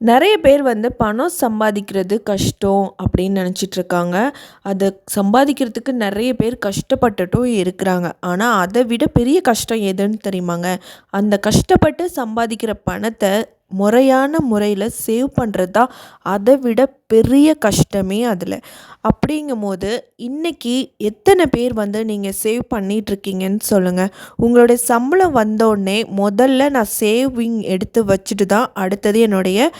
நிறைய பேர் வந்து பணம் சம்பாதிக்கிறது கஷ்டம் அப்படின்னு நினச்சிட்டு இருக்காங்க அதை சம்பாதிக்கிறதுக்கு நிறைய பேர் கஷ்டப்பட்டுட்டும் இருக்கிறாங்க. ஆனால் அதை விட பெரிய கஷ்டம் எதுன்னு தெரியுமாங்க? அந்த கஷ்டப்பட்டு சம்பாதிக்கிற பணத்தை முறையான முறையில் சேவ் பண்ணுறது தான் அதை விட பெரிய கஷ்டமே அதில். அப்படிங்கும்போது இன்றைக்கி எத்தனை பேர் வந்து நீங்கள் சேவ் பண்ணிகிட்ருக்கீங்கன்னு சொல்லுங்கள் உங்களுடைய சம்பளம் வந்தோடனே முதல்ல நான் சேவிங் எடுத்து வச்சுட்டு தான் அடுத்தது என்னுடைய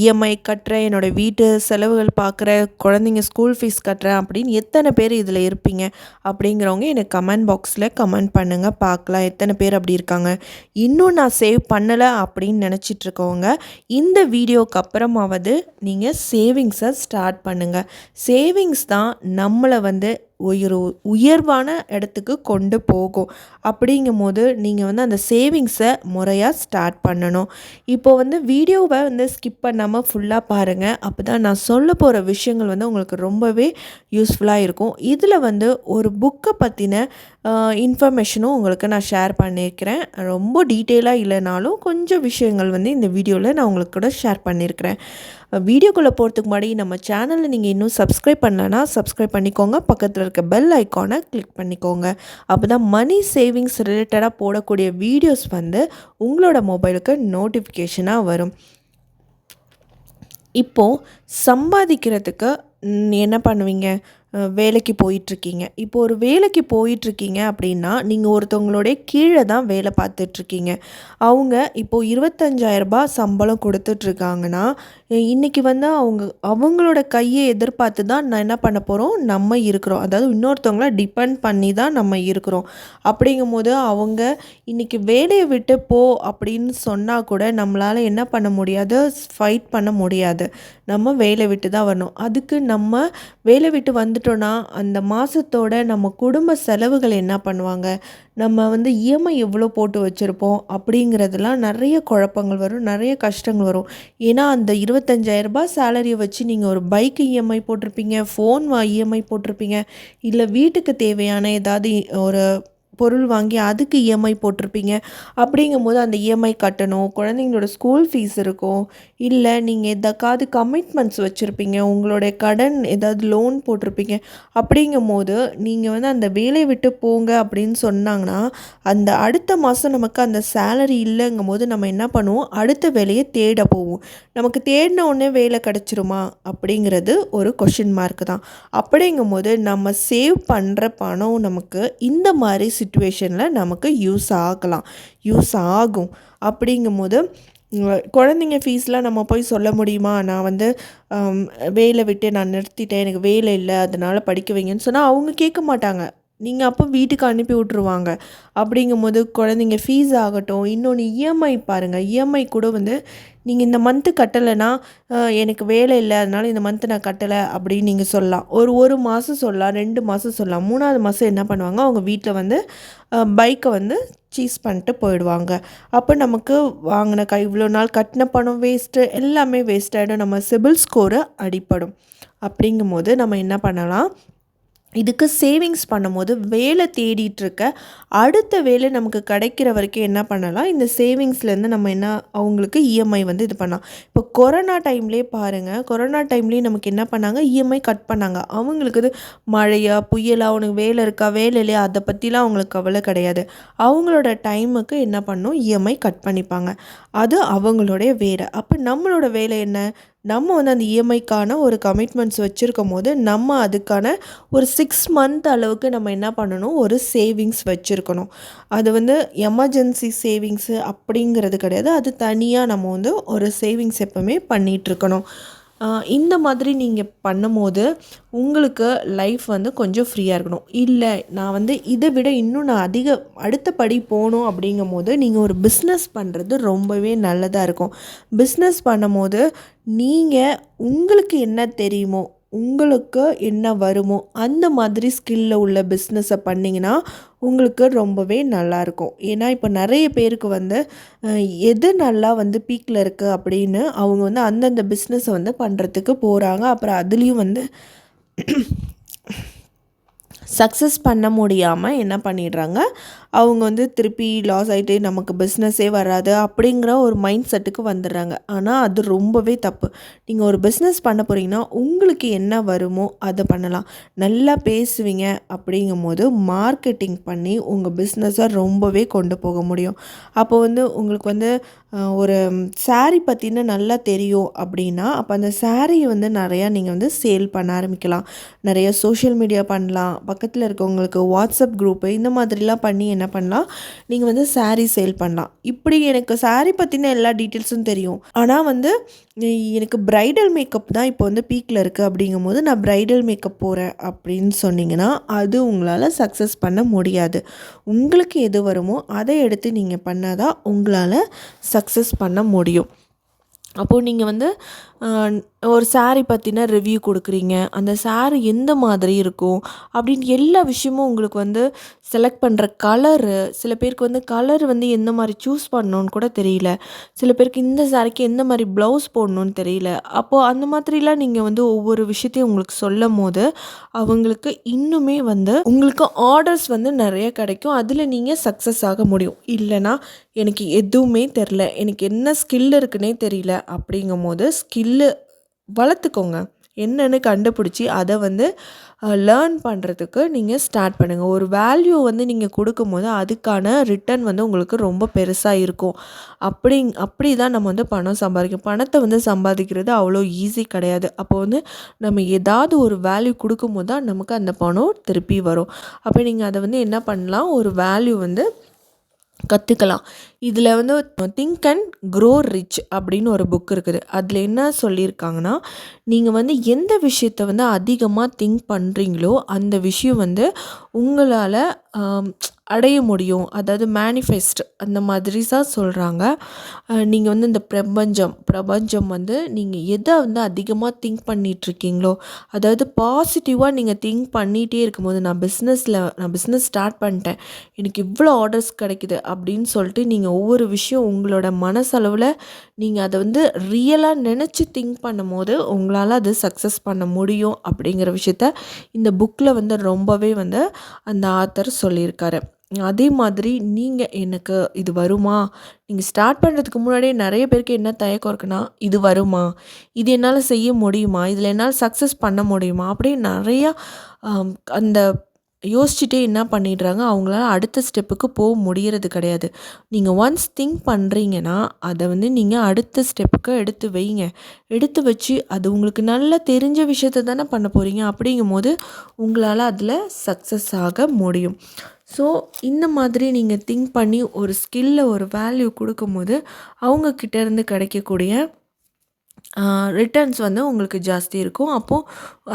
இஎம்ஐ கட்டுறேன் என்னோடய வீட்டு செலவுகள் பார்க்குறேன் குழந்தைங்க ஸ்கூல் ஃபீஸ் கட்டுறேன் அப்படின்னு எத்தனை பேர் இதில் இருப்பீங்க? அப்படிங்கிறவங்க எனக்கு கமெண்ட் பாக்ஸில் கமெண்ட் பண்ணுங்கள் பார்க்கலாம் எத்தனை பேர் அப்படி இருக்காங்க. இன்னும் நான் சேவ் பண்ணலை அப்படின்னு நினச்சிட்ருக்கோம் வச்சுக்கோங்க இந்த வீடியோக்கு அப்புறமாவது நீங்கள் சேவிங்ஸை ஸ்டார்ட் பண்ணுங்கள் சேவிங்ஸ் தான் நம்மளை வந்து உயர் உயர்வான இடத்துக்கு கொண்டு போகும். அப்படிங்கும் போது நீங்கள் வந்து அந்த சேவிங்ஸை முறையாக ஸ்டார்ட் பண்ணணும். இப்போது வந்து வீடியோவை வந்து ஸ்கிப் பண்ணாமல் ஃபுல்லாக பாருங்கள் அப்போ தான் நான் சொல்ல போகிற விஷயங்கள் வந்து உங்களுக்கு ரொம்பவே யூஸ்ஃபுல்லாக இருக்கும். இதில் வந்து ஒரு புக்கை பற்றின இன்ஃபர்மேஷனும் உங்களுக்கு நான் ஷேர் பண்ணியிருக்கிறேன் ரொம்ப டீட்டெயிலாக இல்லைனாலும் கொஞ்சம் விஷயங்கள் வந்து இந்த வீடியோவில் நான் உங்களுக்கு கூட ஷேர் பண்ணியிருக்கிறேன் வீடியோக்குள்ளே போகிறதுக்கு முன்னாடி நம்ம சேனலை நீங்கள் இன்னும் சப்ஸ்கிரைப் பண்ணலன்னா சப்ஸ்கிரைப் பண்ணிக்கோங்க. பக்கத்தில் இருக்க பெல் ஐக்கானை கிளிக் பண்ணிக்கோங்க. அப்போ தான் மணி சேவிங்ஸ் ரிலேட்டடாக போடக்கூடிய வீடியோஸ் வந்து உங்களோட மொபைலுக்கு நோட்டிஃபிகேஷனாக வரும். இப்போது சம்பாதிக்கிறதுக்கு என்ன பண்ணுவீங்க? வேலைக்கு போயிட்டுருக்கீங்க இப்போ ஒரு வேலைக்கு போயிட்டுருக்கீங்க அப்படின்னா நீங்கள் ஒருத்தவங்களுடைய கீழே தான் வேலை பார்த்துட்ருக்கீங்க. அவங்க இப்போது இருபத்தஞ்சாயிரரூபா சம்பளம் கொடுத்துட்ருக்காங்கன்னா இன்றைக்கி வந்து அவங்க அவங்களோட கையை எதிர்பார்த்து தான் நான் என்ன பண்ண போகிறோம் நம்ம இருக்கிறோம். அதாவது இன்னொருத்தவங்கள டிபெண்ட் பண்ணி தான் நம்ம இருக்கிறோம். அப்படிங்கும் போது அவங்க இன்றைக்கி வேலையை விட்டு போ அப்படின்னு சொன்னால் கூட நம்மளால் என்ன பண்ண முடியாது? ஃபைட் பண்ண முடியாது. நம்ம வேலை விட்டு தான் வரணும். அதுக்கு நம்ம வேலை விட்டு வந்துட்டு வந்துட்டோன்னா அந்த மாதத்தோட நம்ம குடும்ப செலவுகள் என்ன பண்ணுவாங்க? நம்ம வந்து இஎம்ஐ எவ்வளோ போட்டு வச்சுருப்போம்? அப்படிங்கிறதுலாம் நிறைய குழப்பங்கள் வரும் நிறைய கஷ்டங்கள் வரும். ஏன்னா அந்த இருபத்தஞ்சாயிரரூபா சேலரியை வச்சு நீங்கள் ஒரு பைக்கு இஎம்ஐ போட்டிருப்பீங்க ஃபோன் வா இஎம்ஐ போட்டிருப்பீங்க. இல்லை வீட்டுக்கு தேவையான ஏதாவது ஒரு பொருள் வாங்கி அதுக்கு இஎம்ஐ போட்டிருப்பீங்க. அப்படிங்கும்போது அந்த இஎம்ஐ கட்டணும். குழந்தைங்களோட ஸ்கூல் ஃபீஸ் இருக்கும். இல்லை நீங்கள் எதாக்காவது கமிட்மெண்ட்ஸ் வச்சுருப்பீங்க. உங்களுடைய கடன் ஏதாவது லோன் போட்டிருப்பீங்க. அப்படிங்கும் போது நீங்கள் வந்து அந்த வேலையை விட்டு போங்க அப்படின்னு சொன்னாங்கன்னா அந்த அடுத்த மாதம் நமக்கு அந்த சேலரி இல்லைங்கும் போது நம்ம என்ன பண்ணுவோம்? அடுத்த வேலையை தேட போவோம். நமக்கு தேடின உடனே வேலை கிடச்சிருமா? அப்படிங்கிறது ஒரு கொஷின் மார்க் தான். அப்படிங்கும் போது நம்ம சேவ் பண்ணுற பணம் நமக்கு இந்த மாதிரி சுச்சுவேஷனில் நமக்கு யூஸ் ஆகலாம். யூஸ் ஆகும். அப்படிங்கும்போது குழந்தைங்க ஃபீஸ்லாம் நம்ம போய் சொல்ல முடியுமா? நான் வந்து வேலை விட்டு நான் நிறுத்திட்டேன். எனக்கு வேலை இல்லை. அதனால் படிக்க வைங்கன்னு சொன்னால் அவங்க கேட்க மாட்டாங்க. நீங்கள் அப்போ வீட்டுக்கு அனுப்பி விட்ருவாங்க அப்படிங்கும்போது குழந்தைங்க ஃபீஸ் ஆகட்டும் இன்னொன்று இஎம்ஐ பாருங்கள் இஎம்ஐ கூட வந்து நீங்கள் இந்த மந்த்து கட்டலைன்னா எனக்கு வேலை இல்லை அதனால் இந்த மந்த்து நான் கட்டலை அப்படின்னு நீங்கள் சொல்லலாம். ஒரு ஒரு மாதம் சொல்லலாம் ரெண்டு மாதம் சொல்லலாம். மூணாவது மாதம் என்ன பண்ணுவாங்க? அவங்க வீட்டில் வந்து பைக்கை வந்து சீஸ் பண்ணிட்டு போயிடுவாங்க. அப்போ நமக்கு வாங்கின கை இவ்வளோ நாள் கட்டின பணம் வேஸ்ட்டு எல்லாமே வேஸ்ட் ஆகிடும் நம்ம சிபில் ஸ்கோரு அடிப்படும். அப்படிங்கும்போது நம்ம என்ன பண்ணலாம்? இதுக்கு சேவிங்ஸ் பண்ணும்போது வேலை தேடிட்டுருக்க அடுத்த வேலை நமக்கு கிடைக்கிற வரைக்கும் என்ன பண்ணலாம்? இந்த சேவிங்ஸ்லேருந்து நம்ம என்ன அவங்களுக்கு இஎம்ஐ வந்து இது பண்ணலாம். இப்போ கொரோனா டைம்லேயே பாருங்கள் கொரோனா டைம்லேயே நமக்கு என்ன பண்ணாங்க? இஎம்ஐ கட் பண்ணாங்க. அவங்களுக்கு இது மழையா புயலா உனக்கு வேலை இருக்கா வேலை இல்லையா? அதை பற்றிலாம் அவங்களுக்கு கவலை கிடையாது. அவங்களோட டைமுக்கு என்ன பண்ணும்? இஎம்ஐ கட் பண்ணிப்பாங்க. அது அவங்களுடைய வேலை. அப்போ நம்மளோட வேலை என்ன? நம்ம வந்து அந்த இஎம்ஐக்கான ஒரு கமிட்மெண்ட்ஸ் வச்சுருக்கும் போது நம்ம அதுக்கான ஒரு சிக்ஸ் மந்த் அளவுக்கு நம்ம என்ன பண்ணணும்? ஒரு சேவிங்ஸ் வச்சுருக்கணும். அது வந்து எமர்ஜென்சி சேவிங்ஸு அப்படிங்கிறது கிடையாது. அது தனியாக நம்ம வந்து ஒரு சேவிங்ஸ் எப்போவுமே பண்ணிகிட்ருக்கணும் இந்த மாதிரி நீங்கள் பண்ணும்போது உங்களுக்கு லைஃப் வந்து கொஞ்சம் ஃப்ரீயாக இருக்கணும். இல்லை நான் வந்து இதை விட இன்னும் நான் அதிக அடுத்த படி போகணும் அப்படிங்கும் போது நீங்கள் ஒரு பிஸ்னஸ் பண்ணுறது ரொம்பவே நல்லதாக இருக்கும். பிஸ்னஸ் பண்ணும்போது நீங்கள் உங்களுக்கு என்ன தெரியுமோ உங்களுக்கு என்ன வருமோ அந்த மாதிரி ஸ்கில்ல உள்ள பிஸ்னஸை பண்ணிங்கன்னா உங்களுக்கு ரொம்பவே நல்லாயிருக்கும் ஏன்னா இப்போ நிறைய பேருக்கு வந்து எது நல்லா வந்து பீக்கில் இருக்குது அப்படின்னு அவங்க வந்து அந்தந்த பிஸ்னஸை வந்து பண்ணுறதுக்கு போகிறாங்க அப்புறம் அதுலேயும் வந்து சக்ஸஸ் பண்ண முடியாமல் என்ன பண்ணிடுறாங்க? அவங்க வந்து திருப்பி லாஸ் ஆகிட்டு நமக்கு பிஸ்னஸே வராது அப்படிங்கிற ஒரு மைண்ட் செட்டுக்கு வந்துடுறாங்க. ஆனால் அது ரொம்பவே தப்பு. நீங்கள் ஒரு பிஸ்னஸ் பண்ண போகிறீங்கன்னா உங்களுக்கு என்ன வருமோ அதை பண்ணலாம். நல்லா பேசுவீங்க அப்படிங்கும் போது மார்க்கெட்டிங் பண்ணி உங்கள் பிஸ்னஸை ரொம்பவே கொண்டு போக முடியும். அப்போ வந்து உங்களுக்கு வந்து ஒரு சாரீ பற்றின நல்லா தெரியும் அப்படின்னா அப்போ அந்த சாரியை வந்து நிறையா நீங்கள் வந்து சேல் பண்ண ஆரம்பிக்கலாம். நிறைய சோஷியல் மீடியா பண்ணலாம். பக்கத்தில் இருக்கவங்களுக்கு வாட்ஸ்அப் குரூப்பு இந்த மாதிரிலாம் பண்ணி என்ன பண்ணலாம்? நீங்கள் வந்து சாரீ சேல் பண்ணலாம். இப்படி எனக்கு சாரீ பற்றின எல்லா டீட்டெயில்ஸும் தெரியும். ஆனால் வந்து எனக்கு பிரைடல் மேக்கப் தான் இப்போ வந்து பீக்கில் இருக்குது அப்படிங்கும்போது நான் பிரைடல் மேக்கப் போகிறேன் அப்படின்னு சொன்னீங்கன்னா அது உங்களால் சக்ஸஸ் பண்ண முடியாது. உங்களுக்கு எது வருமோ அதை எடுத்து நீங்கள் பண்ணாதான் உங்களால் சக்ஸஸ் பண்ண முடியும். அப்போது நீங்கள் வந்து ஒரு சாரீ பற்றின ரிவ்யூ கொடுக்குறீங்க. அந்த சாரீ எந்த மாதிரி இருக்கும்? அப்படின்னு எல்லா விஷயமும் உங்களுக்கு வந்து செலக்ட் பண்ணுற கலரு சில பேருக்கு வந்து கலர் வந்து எந்த மாதிரி சூஸ் பண்ணணும்னு கூட தெரியல. சில பேருக்கு இந்த சாரிக்கு எந்த மாதிரி ப்ளவுஸ் போடணும்னு தெரியல. அப்போது அந்த மாதிரிலாம் நீங்கள் வந்து ஒவ்வொரு விஷயத்தையும் உங்களுக்கு சொல்லும் போது அவங்களுக்கு இன்னுமே வந்து உங்களுக்கு ஆர்டர்ஸ் வந்து நிறைய கிடைக்கும். அதில் நீங்கள் சக்ஸஸ் ஆக முடியும். இல்லைன்னா எனக்கு எதுவுமே தெரில எனக்கு என்ன ஸ்கில் இருக்குன்னே தெரியல. அப்படிங்கும் போது ஸ்கில்லு வளர்த்துக்கோங்க. என்னென்னு கண்டுபிடிச்சி அதை வந்து லேர்ன் பண்ணுறதுக்கு நீங்கள் ஸ்டார்ட் பண்ணுங்கள் ஒரு வேல்யூ வந்து நீங்கள் கொடுக்கும்போது அதுக்கான ரிட்டர்ன் வந்து உங்களுக்கு ரொம்ப பெருசாக இருக்கும். அப்படி அப்படி தான் நம்ம வந்து பணம் சம்பாதிக்கும் பணத்தை வந்து சம்பாதிக்கிறது அவ்வளோ ஈஸி கிடையாது. அப்போ வந்து நம்ம ஏதாவது ஒரு வேல்யூ கொடுக்கும்போது தான் நமக்கு அந்த பணம் திருப்பி வரும். அப்போ நீங்கள் அதை வந்து என்ன பண்ணலாம்? ஒரு வேல்யூ வந்து கற்றுக்கலாம் இதில் வந்து திங்க் அண்ட் க்ரோ ரிச் அப்படின்னு ஒரு புக் இருக்குது. அதில் என்ன சொல்லியிருக்காங்கன்னா நீங்கள் வந்து எந்த விஷயத்த வந்து அதிகமாக திங்க் பண்ணுறீங்களோ அந்த விஷயம் வந்து உங்களால் அடைய முடியும். அதாவது மேனிஃபெஸ்ட் அந்த மாதிரி தான் சொல்கிறாங்க நீங்கள் வந்து இந்த பிரபஞ்சம் பிரபஞ்சம் வந்து நீங்கள் எதை வந்து அதிகமாக திங்க் பண்ணிகிட்ருக்கீங்களோ அதாவது பாசிட்டிவாக நீங்கள் திங்க் பண்ணிகிட்டே இருக்கும்போது நான் பிஸ்னஸில் நான் பிஸ்னஸ் ஸ்டார்ட் பண்ணிட்டேன் எனக்கு இவ்வளோ ஆர்டர்ஸ் கிடைக்குது அப்படின்னு சொல்லிட்டு நீங்கள் ஒவ்வொரு விஷயம் உங்களோட மனசளவில் நீங்கள் அதை வந்து ரியலாக நினச்சி திங்க் பண்ணும்போது உங்களால் அது சக்ஸஸ் பண்ண முடியும் அப்படிங்கிற விஷயத்த இந்த புக்கில் வந்து ரொம்பவே வந்து அந்த ஆத்தர் சொல்லியிருக்காரு. அதே மாதிரி நீங்கள் எனக்கு இது வருமா? நீங்கள் ஸ்டார்ட் பண்ணுறதுக்கு முன்னாடியே நிறைய பேருக்கு என்ன தயக்கம் இருக்குன்னா இது வருமா? இது என்னால் செய்ய முடியுமா? இதில் என்னால் சக்ஸஸ் பண்ண முடியுமா? அப்படியே நிறையா அந்த யோசிச்சுட்டே என்ன பண்ணிடுறாங்க? அவங்களால அடுத்த ஸ்டெப்புக்கு போக முடியறது கிடையாது. நீங்கள் ஒன்ஸ் திங்க் பண்ணுறீங்கன்னா அதை வந்து நீங்கள் அடுத்த ஸ்டெப்புக்கு எடுத்து வைங்க. எடுத்து வச்சு அது உங்களுக்கு நல்லா தெரிஞ்ச விஷயத்த தானே பண்ண போகிறீங்க அப்படிங்கும் போது உங்களால் அதில் சக்ஸஸ் ஆக முடியும். ஸோ இந்த மாதிரி நீங்கள் திங்க் பண்ணி ஒரு ஸ்கில்ல ஒரு வேல்யூ கொடுக்கும்போது அவங்கக்கிட்ட இருந்து கிடைக்கக்கூடிய ரிட்டர்ன்ஸ் வந்து உங்களுக்கு ஜாஸ்தி இருக்கும். அப்போது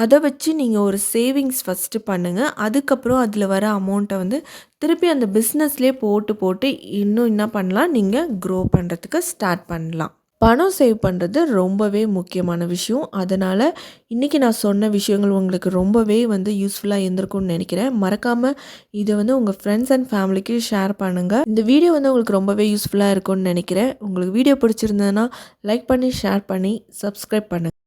அதை வச்சு நீங்கள் ஒரு சேவிங்ஸ் ஃபஸ்ட்டு பண்ணுங்கள் அதுக்கப்புறம் அதில் வர அமௌண்ட்டை வந்து திருப்பி அந்த பிஸ்னஸ்லேயே போட்டு போட்டு இன்னும் என்ன பண்ணலாம்? நீங்கள் க்ரோ பண்ணுறதுக்கு ஸ்டார்ட் பண்ணலாம். பணம் சேவ் பண்ணுறது ரொம்பவே முக்கியமான விஷயம். அதனால் இன்றைக்கி நான் சொன்ன விஷயங்கள் உங்களுக்கு ரொம்பவே வந்து யூஸ்ஃபுல்லாக இருந்திருக்கும்னு நினைக்கிறேன். மறக்காமல் இதை வந்து உங்கள் ஃப்ரெண்ட்ஸ் அண்ட் ஃபேமிலிக்கு ஷேர் பண்ணுங்கள் இந்த வீடியோ வந்து உங்களுக்கு ரொம்பவே யூஸ்ஃபுல்லாக இருக்கும்னு நினைக்கிறேன். உங்களுக்கு வீடியோ பிடிச்சிருந்ததுன்னா லைக் பண்ணி ஷேர் பண்ணி சப்ஸ்கிரைப் பண்ணுங்கள்